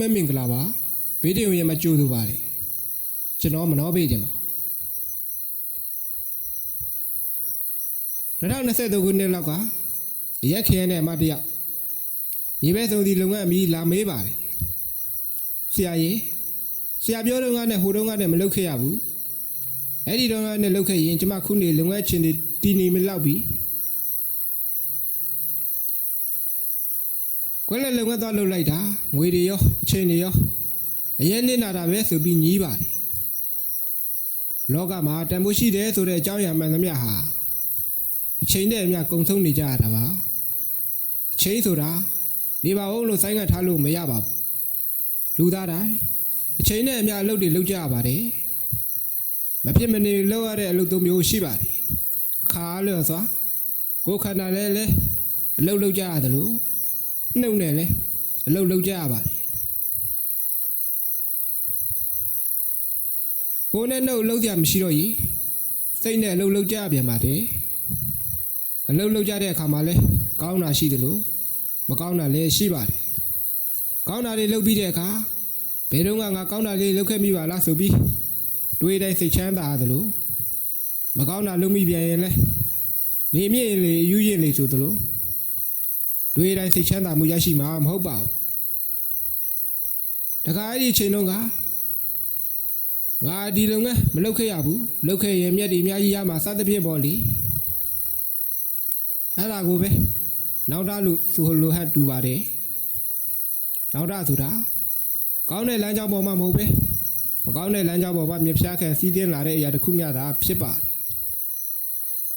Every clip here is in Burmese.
ပဲမင်္ဂလာပါဘေးတင်ရင်မကြိုးသူပါတယ်ကျွန်တော်မနှောပေးခြင်းပါ2023ခုနှစ်လောက်ကရက်ခဲနဲ့အမတ်တယောက်ညီပဲဆုံးဒီလုပ်ငန်းအမီလာမေးပါတယ်ဆရာကြီးဆရာပြောတော့ကနဲ့ဟိုတော့ကနဲ့မလုပ်ခဲ့ရဘူးအဲ့ဒီတော့ကနဲ့လုပ်ခဲ့ရင်ကျမခုနေလုပ်ငန်းချင်းတွေတီနေမလောက်ပြီ ကွယ်လည်းလုပ်ငန်းသွားလုပ်လိုက်တာငွေတွေရောအချိန်တွေရောအရင်နစ်နာတာပဲဆိုပြီးညီးပါတယ်လောကမှာတန်ဖိုးရှိတယ်ဆိုတဲ့အကြောင်းအရာမှန်သမျှဟာအချိန်နဲ့အမျှကုံဆုံးနေကြရတာပါအချိန်ဆိုတာနေပါဦးလို့ဆိုင်းငံ့ထားလို့မရပါဘူးလူသားတိုင်းအချိန်နဲ့အမျှအလုပ်တွေလုပ်ကြရပါတယ်မဖြစ်မနေလုပ်ရတဲ့အလုပ်သုံးမျိုးရှိပါတယ်အခါအားလျော်စွာကိုယ်ခန္ဓာလည်းလည်းအလုပ်လုပ်ကြရတယ်လို့ နှုတ်နဲ့လည်းအလုပ်လုပ်ကြရပါတယ်ကိုယ်နဲ့နှုတ်လုပ်ကြမရှိတော့ရင်စိတ်နဲ့အလုပ်လုပ်ကြရပြန်ပါတယ်အလုပ်လုပ်ကြတဲ့အခါမှာလည်းကောင်းတာရှိတယ်လို့မကောင်းတာလည်းရှိပါတယ်ကောင်းတာတွေလုပ်ပြီးတဲ့အခါဘယ်တော့မှငါကောင်းတာလေးလုပ်ခဲ့မိပါလားဆိုပြီးတွေးတိုင်းစိတ်ချမ်းသာရတယ်လို့မကောင်းတာလုပ်မိပြန်ရင်လည်းနေမြင့်လေယူရင်လေဆိုသလို တွေးတိုင်းစိတ်ချမ်းသာမှုရရှိမှာမဟုတ်ပါဘူးတခါအဲ့ဒီအချိန်တုန်းကငါဒီလုံငန်းမလုပ်ခဲ့ရဘူးလုပ်ခဲ့ရင်မြက်တွေအများကြီးရမှာစသဖြင့်ပေါ့လေအဲ့ဒါကိုပဲနောက်တာလို့ဆိုလိုဟတ်တူပါတယ်နောက်တာဆိုတာကောင်းတဲ့လမ်းကြောင်းပေါ်မှာမဟုတ်ပဲမကောင်းတဲ့လမ်းကြောင်းပေါ်မှာမြဖြားခံစီးတင်းလာတဲ့အရာတစ်ခုမျှသာဖြစ်ပါတယ်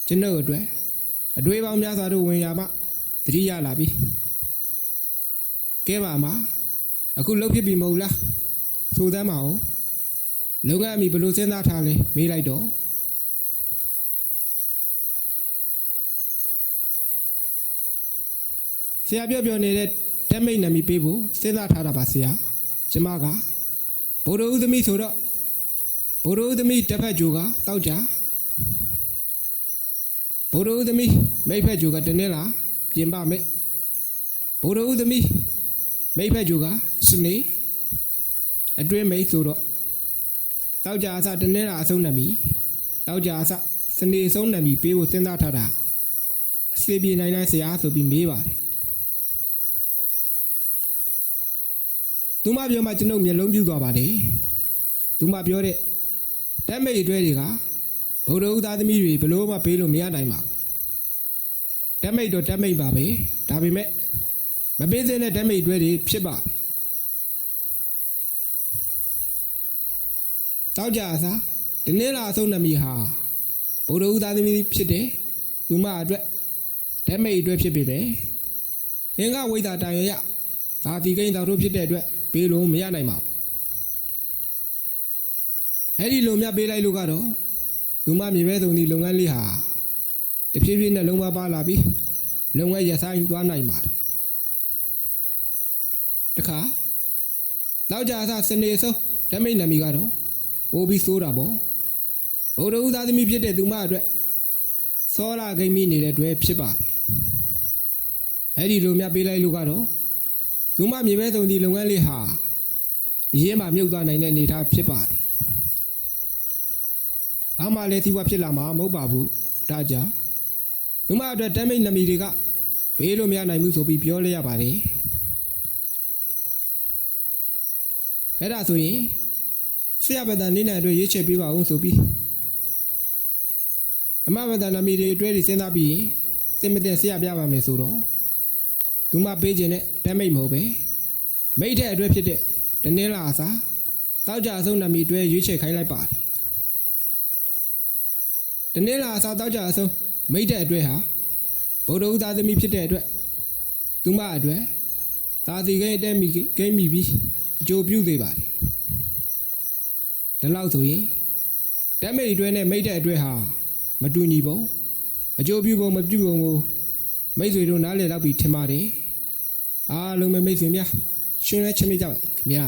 ကျွန်တော်အတွက်အတွေးပေါင်းများစွာတို့ဝင်ရမှ တတိရလာပြီကဲပါမှာအခုလှုပ်ဖြစ်ပြီမဟုတ်လားဆိုသမ်းပါဦးလုံငန်းအမိဘယ်လိုစဉ်းစားထားလဲမေးလိုက်တော့ဆရာပြောပြောနေတဲ့တက်မိတ်နာမည်ပေးဖို့စဉ်းစားထားတာပါဆရာကျမကဘိုးတော်ဦးသမီးဆိုတော့ဘိုးတော်ဦးသမီးတစ်ဖက်ဂျိုကတောက်ကြဘိုးတော်ဦးသမီးမိတ်ဖက်ဂျိုကတနင်္လာ ပြင်ပမိတ်ဘိုးတော်ဦးသမီးမိတ်ဖက်ဂျိုကစနေအတွင်းမိတ်ဆိုတော့တောက်ကြအစတနင်္လာအဆုံးနမီတောက်ကြအစစနေအဆုံးနမီပေးဖို့စဉ်းစားထားတာအစီပြေနိုင်တဲ့ဆရာဆိုပြီးမေးပါတယ်သူမပြောမှကျွန်ုပ်မျက်လုံးပြူသွားပါတယ်သူမပြောတဲ့တက်မိတ်အတွဲတွေကဗုဒ္ဓဥသားသမီးတွေဘလို့မှပေးလို့မရနိုင်ပါဘူး တက်မိတ်တော့တက်မိတ်ပါပဲဒါပေမဲ့မပေးသင့်တဲ့တက်မိတ်အတွဲတွေဖြစ်ပါတယ်တောက်ကြအစားဒီနေ့လာအဆုံးနမီဟာဗုဒ္ဓဥသားသမီးဖြစ်တယ်သူမအတွက်တက်မိတ်အတွဲဖြစ်ပြီပဲအင်္ဂဝိဒါတန်ရရသာတိကိန်းတော်တို့ဖြစ်တဲ့အတွက်ပေးလို့မရနိုင်ပါဘူးအဲ့ဒီလိုမြတ်ပေးလိုက်လို့ကတော့လူမမြေပဲသုံးဒီလုပ်ငန်းလေးဟာ တဖြည်းဖြည်းနဲ့လုံးဝပါလာပြီးလုပ်ငန်းရဆိုင်သွားနိုင်ပါတယ်တခါလောက်ကြအစစနေဆုံးဓမိတ်နမီကတော့ပိုးပြီးစိုးတာပေါ့ဗုဒ္ဓဦးသားသမီးဖြစ်တဲ့သူမအတွက်စောလာဂိမ်းမိနေတဲ့အတွက်ဖြစ်ပါတယ်အဲ့ဒီလိုမြတ်ပေးလိုက်လို့ကတော့သူမမြေပဲသုံးဒီလုပ်ငန်းလေးဟာရင်းမှမြုပ်သွားနိုင်တဲ့အနေအထားဖြစ်ပါတယ်။ဘာမှလည်းသီးဝဖြစ်လာမှာမဟုတ်ပါဘူး။ဒါကြောင့် သူမအတွက်တမိတ်နမီတွေကဘေးလို့မရနိုင်ဘူးဆိုပြီးပြောလိုက်ရပါတယ်။အဲ့ဒါဆိုရင်ဆရာပဒံနေနိုင်အတွက်ရွေးချယ်ပေးပါဦးဆိုပြီးအမပဒံနမီတွေအတွဲတွေစဉ်းစားပြီးစင်မတင်ဆရာပြပါမယ်ဆိုတော့သူမပေးခြင်းနဲ့တမိတ်မဟုတ်ပဲမိတ်တဲ့အတွဲဖြစ်တဲ့တနင်္လာအစားတောက်ကြအဆုံးနမီတွဲရွေးချယ်ခိုင်းလိုက်ပါတယ်တနင်္လာအစားတောက်ကြအဆုံး မိတ်တဲ့အတွဲဟာဗုဒ္ဓဥသားသမီးဖြစ်တဲ့အတွက်သူမအတွက်သာသီကိန်းတဲမီကိန်းမီပြီးအကျိုးပြုသေးပါတယ်ဒါလောက်ဆိုရင်တက်မိတ်အတွဲနဲ့မိတ်တဲ့အတွဲဟာမတူညီပုံအကျိုးပြုပုံမပြုပုံကိုမိတ်ဆွေတို့နားလည်တော့ပြီးထင်ပါတယ်အားလုံးပဲမိတ်ဆွေများရှင်လဲချစ်မိကြပါခင်ဗျာ